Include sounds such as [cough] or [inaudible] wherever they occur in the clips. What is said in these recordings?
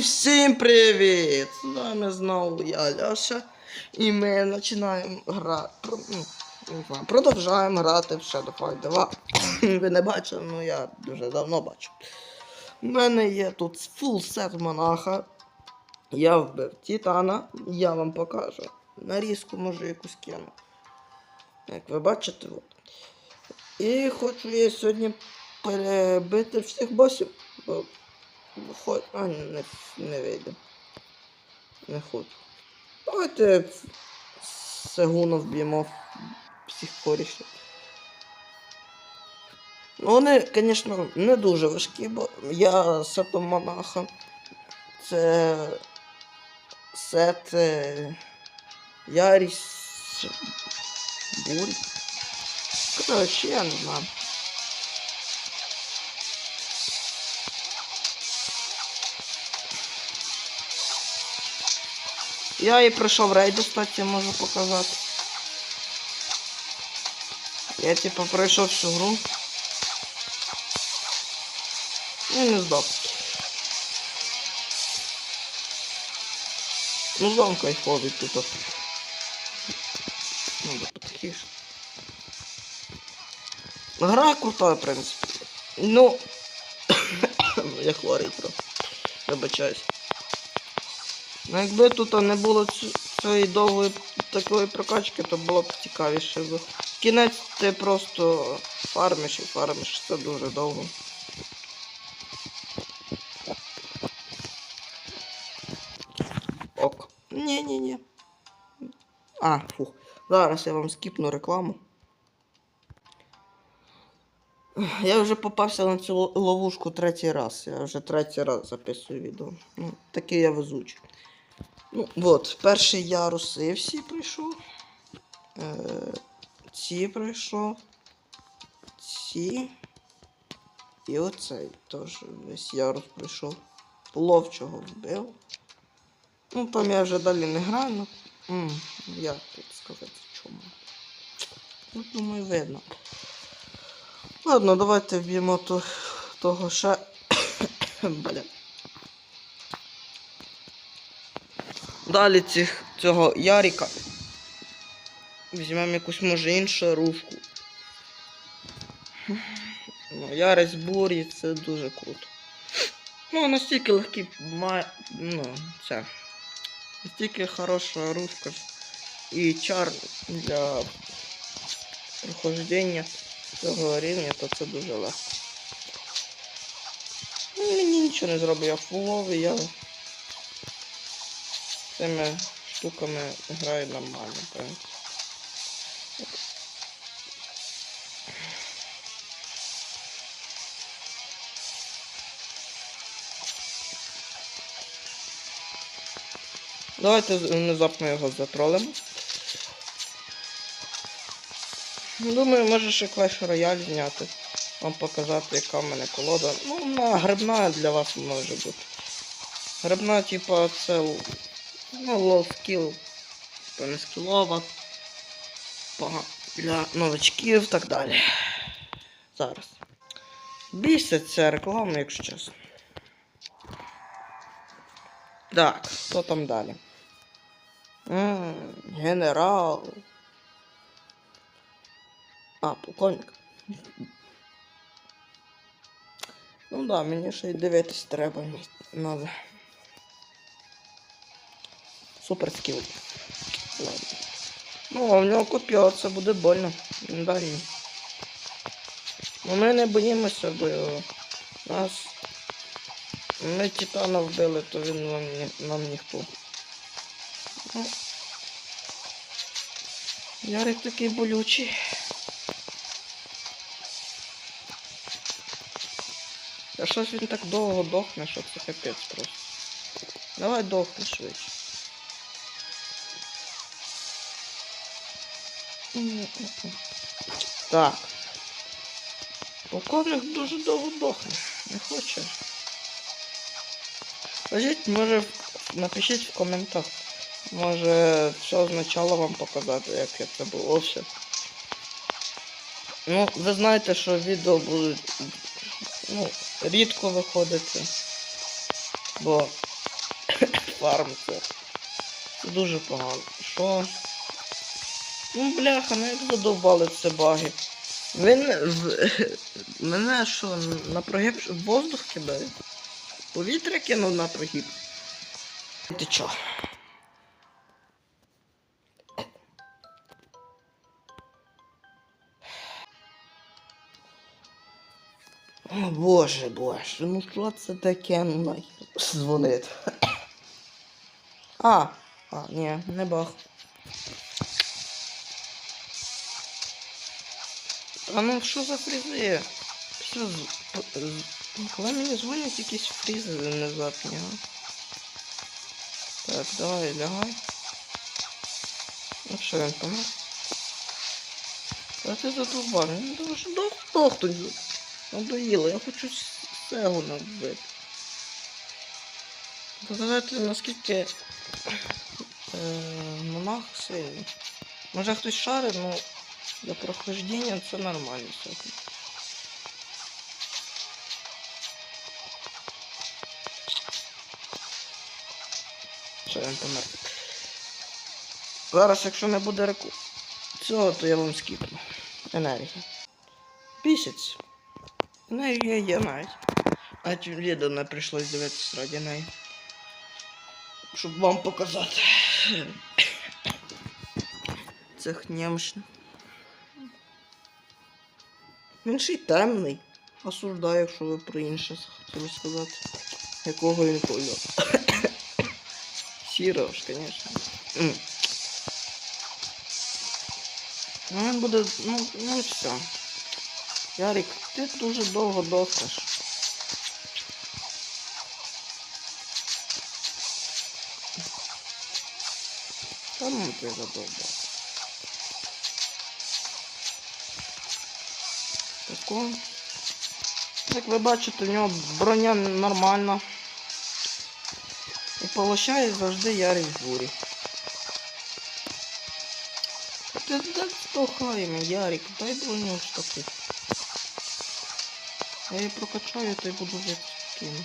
Всім привіт! З вами знову я Льоша. І ми починаємо грати. Ну, не грати в Shadow Fight 2. [clears throat] Ви не бачили, ну я дуже давно бачу. У мене є тут фул сет монаха. Я вбив Титана, я вам покажу. Нарізку можу якусь кину. Як ви бачите, от. І хочу я сьогодні перебити всіх босів. Бо А, не, не вийде. Не хочу. Давайте Сегуна вб'ємо всіх корішів. Ну, вони, звісно, не дуже важкі, бо я сетом монаха. Це сет е, Яріс Бурь. Коротше, я не знаю. Я і пройшов рейд, кстати, можу показати. Я типа пройшов всю гру. Ну і не здох. Ну зон кайфовий тут. от. Надо потихіше. Гра крута, в принципі. Ну, [coughs] я хворий трохи. Вибачаюсь. Ну якби тут не було цієї довгої такої прокачки, то було б цікавіше. Бо кінець ти просто фармиш і фармиш, це дуже довго. Ок. Ні-ні-ні. А, фух. Зараз я вам скіпну рекламу. Я вже попався на цю ловушку третій раз. Я вже третій раз записую відео. Ну, такий я везучий. Ну, от, перший і всі пройшов. Е, ці пройшов. Ці. І оцей теж весь ярус пройшов. Ловчого вбив. Ну, там я вже далі не граю, ну. м, Як тут сказати чому? Ну, думаю, видно. Ладно, давайте вб'ємо то, того ще. [coughs] Бля. Далі цих, цього Яріка. Візьмемо якусь може іншу рушку. Ну, Ярець бурі, це дуже круто. Ну, настільки легкий має. Ну, це. Настільки хороша рушка і чар для прохождення цього рівня, то це дуже легко. Ну, Мені нічого не зробить, я фуловий, я цими штуками граю нормально. Давайте внезапно його затролимо. Думаю, може ще Clash Royale зняти. Вам показати, яка в мене колода. Ну, вона грибна для вас може бути. Грибна, типа, це ну, low skill. Типа не скілова. Для новачків і так далі. Зараз. Бійся ця реклама, якщо чесно. Так, що там далі? М, генерал. А, полковник. Ну да, мені ще й дивитись треба. Надо. Супер скіл. Ладно. Ну, а в нього коп'я, це буде больно. Далі. Ну ми не боїмося, бо нас. Ми Титана вбили, то він нам, нам ніхто. Ну, Ярик такий болючий. А щось він так довго дохне, що це капець просто. Давай дохни швидше. Так. Полковник дуже довго дохне. Не хоче. Скажіть, може, напишіть в коментах. Може, все спочатку вам показати, як це було все. Ну, ви знаєте, що відео будуть ну, рідко виходити. Бо [coughs] фармити. Це дуже погано. Що? Ну, бляха, ну як задовбали це баги. Він в... [laughs] мене що, на прогиб воздух кидає? Повітря кинув на прогиб. Ти чо? О, боже, боже, ну що це таке нахер дзвонить? [coughs] А, а, ні, не бах. А ну що за фрізи? Що Коли мені якісь фрізи внезапні, а? Так, давай, лягай. Ну що він помер? А ти задовбав, ну дуже довго хтось. Надоїло, я хочу цього набити. Показати наскільки е, монах сильний. Може хтось шарить, ну для нормально все. Що він помер. Зараз, якщо не буде реку цього, то я вам скіпну. Енергія. Місяць. Енергія є навіть. Чи відео не прийшлось дивитися раді неї. Щоб вам показати. Це хнємшне. Він ще й темний. Осуждаю, якщо ви про інше хотіли сказати. Якого він кольору. [coughs] Сірого ж, звісно. Ну він буде. Ну, ну все. Ярик, ти дуже довго дохнеш. Та ну ти задовбав. Тако. Як ви бачите, у нього броня нормальна. І получає завжди в бурі. Ти дай стохаємо, Ярик, дай броню таку. Я її прокачаю, то й буду вже кину.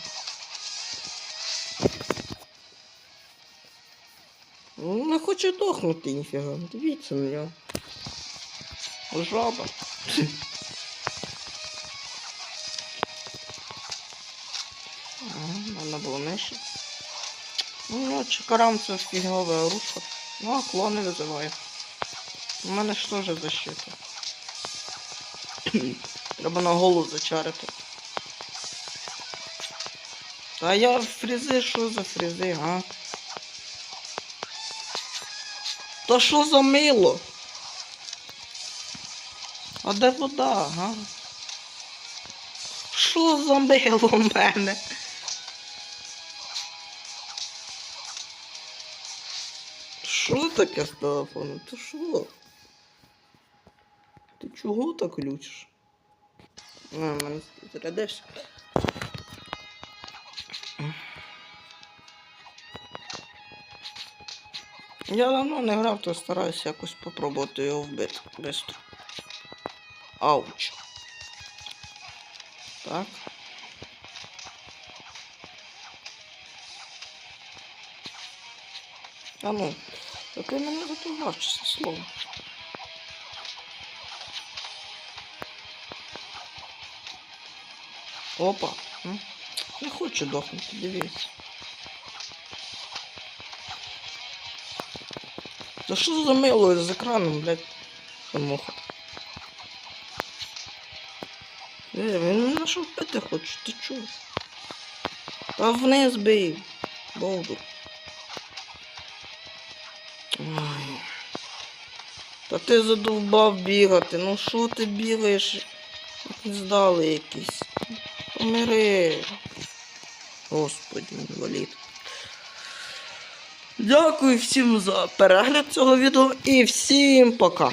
Ну, не хоче дохнути ніфіга. Дивіться на нього. Жаба. Надо було нижче. Ну, чекарам це фігове оружие. Ну, а клони визиває. У мене ж теж защита. [clears throat] Треба на голову зачарити. Та я фрізи, що за фрізи, га? Та що за мило? А де вода, га? Що за мило в мене? Таке з телефоном? Ти що? Ти чого так ключиш? А, мене зарядився. Я давно не грав, то стараюся якось попробувати його вбити. Бистро. Ауч. Так. А ну, то ти мене затугав, чесне слово. Опа. Не хочу дохнути, дивіться. Та що за мило з екраном, блядь? Муха. Е, він мене що вбити хоче, ти чого? Та вниз бий. Болдур. Ой. Та ти задовбав бігати. Ну що ти бігаєш? Здали якісь. Помири. Господи, інвалід. Дякую всім за перегляд цього відео і всім пока.